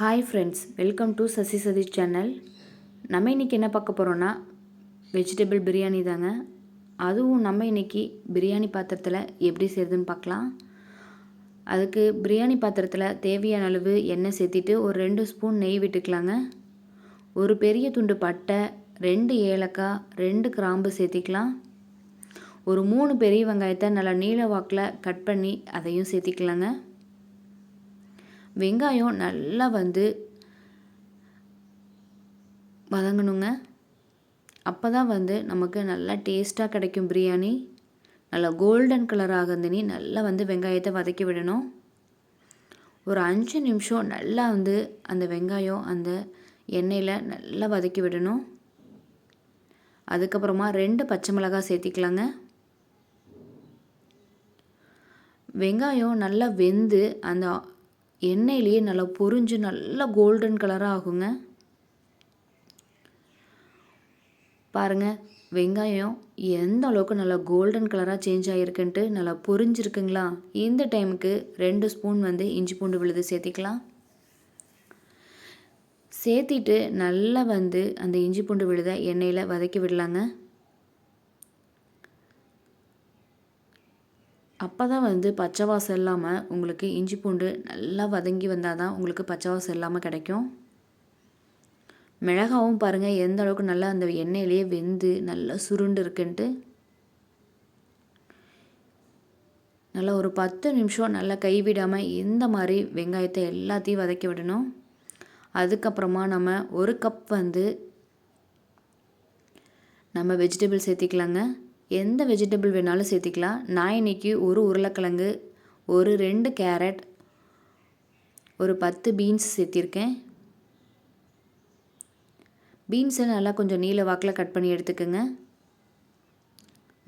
Hi friends welcome to Sasi Satish channel நம்ம இன்றைக்கி என்ன பார்க்க போகிறோன்னா வெஜிடபிள் பிரியாணி தாங்க. அதுவும் நம்ம இன்றைக்கி பிரியாணி பாத்திரத்தில் எப்படி செய்யுதுன்னு பார்க்கலாம். அதுக்கு பிரியாணி பாத்திரத்தில் தேவையான அளவு எண்ணெய் சேர்த்திட்டு ஒரு ரெண்டு ஸ்பூன் நெய் விட்டுக்கலாங்க. ஒரு பெரிய துண்டு பட்டை ரெண்டு ஏலக்காய் ரெண்டு கிராம்பு சேர்த்திக்கலாம். ஒரு மூணு பெரிய வெங்காயத்தை நல்லா நீல வாக்கில் கட் பண்ணி அதையும் சேர்த்திக்கலாங்க. வெங்காயம் நல்லா வந்து வதங்கணுங்க. அப்போ தான் வந்து நமக்கு நல்லா டேஸ்ட்டாக கிடைக்கும் பிரியாணி. நல்லா கோல்டன் கலர் இருந்தனி நல்லா வந்து வெங்காயத்தை வதக்கி விடணும். ஒரு அஞ்சு நிமிஷம் நல்லா வந்து அந்த வெங்காயம் அந்த எண்ணெயில் நல்லா வதக்கி விடணும். அதுக்கப்புறமா ரெண்டு பச்சை மிளகாய் சேர்த்திக்கலாங்க. வெங்காயம் நல்லா வெந்து அந்த எண்ணெயிலேயே நல்லா பொறிஞ்சு நல்லா கோல்டன் கலராக ஆகுங்க. பாருங்கள் வெங்காயம் எந்த அளவுக்கு நல்லா கோல்டன் கலராக சேஞ்ச் ஆகிருக்குன்ட்டு நல்லா பொரிஞ்சிருக்குங்களா இந்த டைமுக்கு ரெண்டு ஸ்பூன் வந்து இஞ்சி பூண்டு விழுது சேர்த்திக்கலாம். சேர்த்திட்டு நல்லா வந்து அந்த இஞ்சி பூண்டு விழுதை எண்ணெயில் வதக்கி விடலாங்க. அப்போ தான் வந்து பச்சை வாசம் இல்லாமல் உங்களுக்கு இஞ்சி பூண்டு நல்லா வதங்கி வந்தால் தான் உங்களுக்கு பச்சை வாசம் இல்லாமல் கிடைக்கும். மிளகாவும் பாருங்கள் எந்த அளவுக்கு நல்லா அந்த எண்ணெயிலேயே வெந்து நல்லா சுருண்டு இருக்குன்ட்டு. நல்லா ஒரு பத்து நிமிஷம் நல்லா கைவிடாமல் இந்த மாதிரி வெங்காயத்தை எல்லாத்தையும் வதக்கி விடணும். அதுக்கப்புறமா நம்ம ஒரு கப் வந்து நம்ம வெஜிடபிள் சேர்த்திக்கலாங்க. எந்த வெஜிடபிள் வேணாலும் சேர்த்திக்கலாம். நான் இன்றைக்கி ஒரு உருளைக்கிழங்கு ஒரு ரெண்டு கேரட் ஒரு பத்து பீன்ஸ் சேர்த்திருக்கேன். பீன்ஸை நல்லா கொஞ்சம் நீல வாக்கில் கட் பண்ணி எடுத்துக்கோங்க.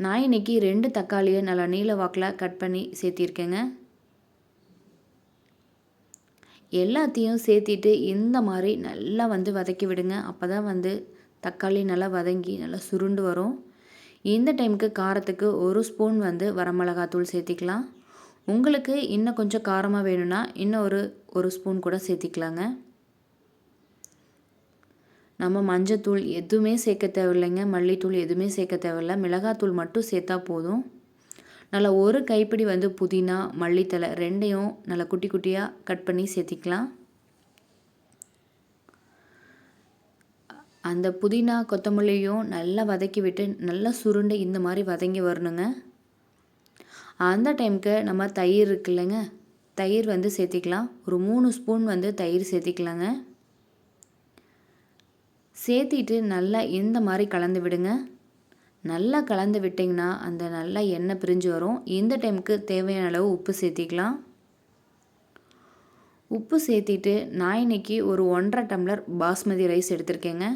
நான் இன்றைக்கி ரெண்டு தக்காளியை நல்லா நீல வாக்கில் கட் பண்ணி சேர்த்திருக்கேங்க. எல்லாத்தையும் சேர்த்திட்டு இந்த மாதிரி நல்லா வந்து வதக்கி விடுங்க. அப்போ தான் வந்து தக்காளி நல்லா வதங்கி நல்லா சுருண்டு வரும். இந்த டைமுக்கு காரத்துக்கு ஒரு ஸ்பூன் வந்து வரமிளகாத்தூள் சேர்த்திக்கலாம். உங்களுக்கு இன்னும் கொஞ்சம் காரமாக வேணும்னா இன்னும் ஒரு ஒரு ஸ்பூன் கூட சேர்த்திக்கலாங்க. நம்ம மஞ்சத்தூள் எதுவுமே சேர்க்க தேவையில்லைங்க. மல்லித்தூள் எதுவுமே சேர்க்க தேவையில்ல. மிளகாத்தூள் மட்டும் சேர்த்தா போதும். நல்லா ஒரு கைப்பிடி வந்து புதினா மல்லித்தலை ரெண்டையும் நல்லா குட்டி குட்டியாக கட் பண்ணி சேர்த்திக்கலாம். அந்த புதினா கொத்தமல்லியும் நல்லா வதக்கி விட்டு நல்லா சுருண்டு இந்த மாதிரி வதங்கி வரணுங்க. அந்த டைமுக்கு நம்ம தயிர் இருக்குல்லங்க. தயிர் வந்து சேர்த்திக்கலாம். ஒரு மூணு ஸ்பூன் வந்து தயிர் சேர்த்திக்கலாங்க. சேர்த்திட்டு நல்லா இந்த மாதிரி கலந்து விடுங்க. நல்லா கலந்து விட்டிங்கன்னா அந்த நல்லா எண்ணெய் பிரிஞ்சு வரும். இந்த டைமுக்கு தேவையான அளவு உப்பு சேர்த்திக்கலாம். உப்பு சேர்த்திட்டு நான் இன்னைக்கு ஒரு ஒன்றரை டம்ளர் பாஸ்மதி ரைஸ் எடுத்திருக்கேங்க.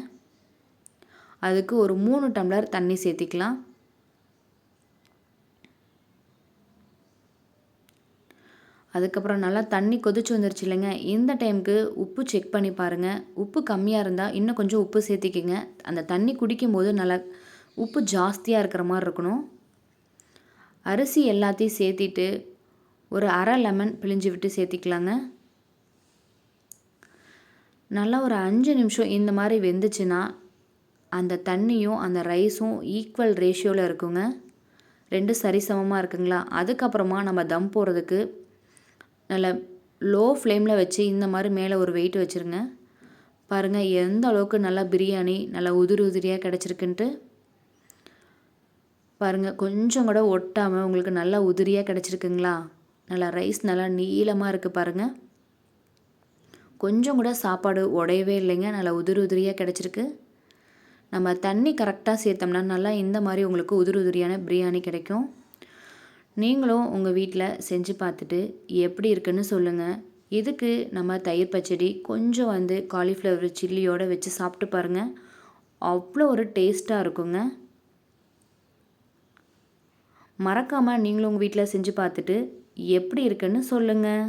அதுக்கு ஒரு மூணு டம்ளர் தண்ணி சேர்த்திக்கலாம். அதுக்கப்புறம் நல்லா தண்ணி கொதிச்சு வந்துருச்சு இல்லைங்க. இந்த டைமுக்கு உப்பு செக் பண்ணி பாருங்கள் உப்பு கம்மியாக இருந்தால் இன்னும் கொஞ்சம் உப்பு சேர்த்திக்கிங்க. அந்த தண்ணி குடிக்கும் போது நல்லா உப்பு ஜாஸ்தியாக இருக்கிற மாதிரி இருக்கணும். அரிசி எல்லாத்தையும் சேர்த்திட்டு ஒரு அரை லெமன் பிழிஞ்சு விட்டு சேர்த்திக்கலாங்க. நல்லா ஒரு அஞ்சு நிமிஷம் இந்த மாதிரி வெந்துச்சுன்னா அந்த தண்ணியும் அந்த ரைஸும் ஈக்குவல் ரேஷியோவில் இருக்குங்க. ரெண்டு சரிசமமாக இருக்குங்களா? அதுக்கப்புறமா நம்ம தம் போடுறதுக்கு நல்ல லோ ஃப்ளேமில் வச்சு இந்த மாதிரி மேலே ஒரு வெயிட் வச்சுருங்க. பாருங்கள் எந்த அளவுக்கு நல்லா பிரியாணி நல்லா உதிரி உதிரியாக கிடச்சிருக்குன்ட்டு. பாருங்கள் கொஞ்சம் கூட ஒட்டாமல் உங்களுக்கு நல்லா உதிரியாக கிடச்சிருக்குங்களா? நல்லா ரைஸ் நல்லா நீளமாக இருக்குது பாருங்கள் கொஞ்சம் கூட சாப்பாடு உடையவே இல்லைங்க நல்லா உதிரி உதிரியாக கிடச்சிருக்கு. நம்ம தண்ணி கரெக்டாக சேர்த்தோம்னா நல்லா இந்த மாதிரி உங்களுக்கு உதிரி உதிரியான பிரியாணி கிடைக்கும். நீங்களும் உங்கள் வீட்டில் செஞ்சு பார்த்துட்டு எப்படி இருக்குன்னு சொல்லுங்கள் இதுக்கு நம்ம தயிர் பச்சடி கொஞ்சம் வந்து காலிஃப்ளவர் சில்லியோடு வச்சு சாப்பிட்டு பாருங்கள் அவ்வளோ ஒரு டேஸ்ட்டாக இருக்குங்க. மறக்காமல் நீங்களும் உங்கள் வீட்டில் செஞ்சு பார்த்துட்டு எப்படி இருக்குன்னு சொல்லுங்கள்